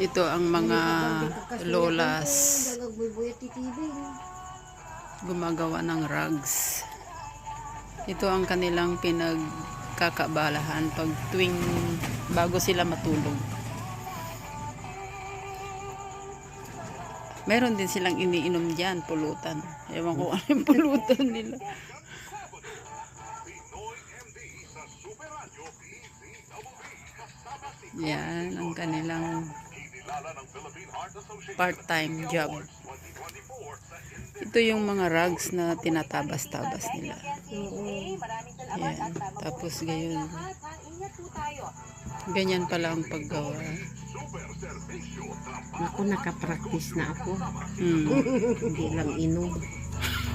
Ito ang mga lolas gumagawa ng rugs. Ito ang kanilang pinagkakabalahan pag tuwing bago sila matulog. Meron din silang iniinom dyan, pulutan. Ewan ko ano yung pulutan nila. Yan ang kanilang part-time job. Ito yung mga rugs na tinatabas-tabas nila. Yan. Tapos gayon. Ganyan pala ang paggawa. Ako nakapractice na ako. Hmm. Hindi lang inom.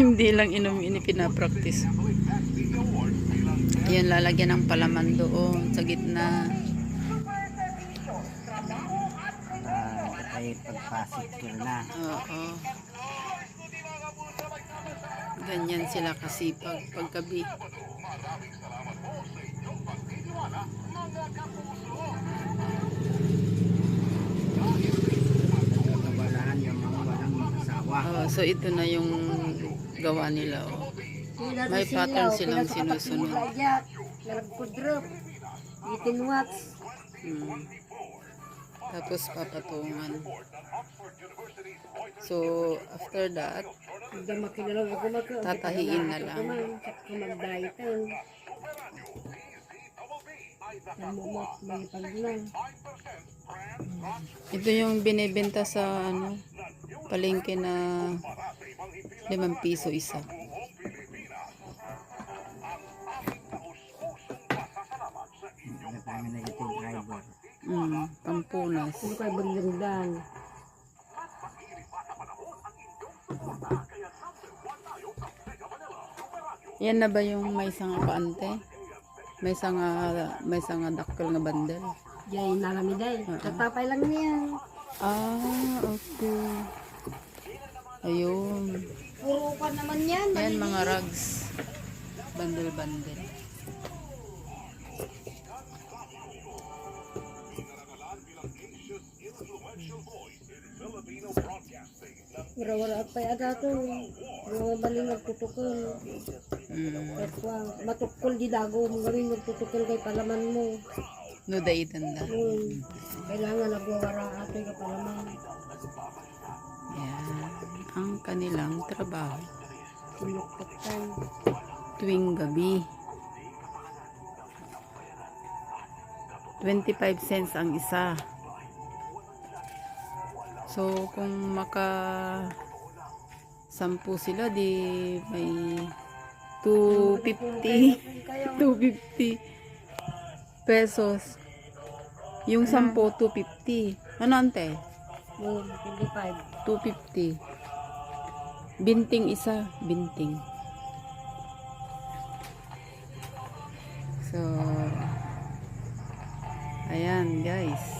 Hindi lang inom ini pinapractice. Yan lalagyan ng palaman doon sa gitna. Ay pagpasikil na. Oo. Ganyan sila kasipag paggabi. Kabalahan yung mga walang asawa. Oh, so ito na yung gawa nila. Oh. May pattern silang sinusunod. Nagkudrop. 18 watts. Hmm. Tapos papatungan. So, after that. Tatahiin na lang. Ito yung binibenta sa ano, palengke na 5 piso isa. Mm, pampunas. Ano kay bagdangdang. Yan na ba yung may sanga paante? May sanga, may sanga dakkel nga bandel. Jay nalamiday. Tatapay lang niya. Ah, okay. Ayun. Puro pa naman yan. Ayan mga rugs. Bandel-bandel. Wala-wala pa aga to. Mga baling nagtutukol. Mm. Matukol di dago mo gawin nagtutukol kay palaman mo. No daitan da. Hmm. Kailangan nagwawara ato yung palaman. Yan. Ang kanilang trabaho. Sinukatan. Tuwing gabi. 25 cents ang isa. So, kung maka sampu sila, di may 250. 250 pesos. Yung sampu, 250. Ano ante? Yung 25. 250. Binting isa, binting. So, ayan guys.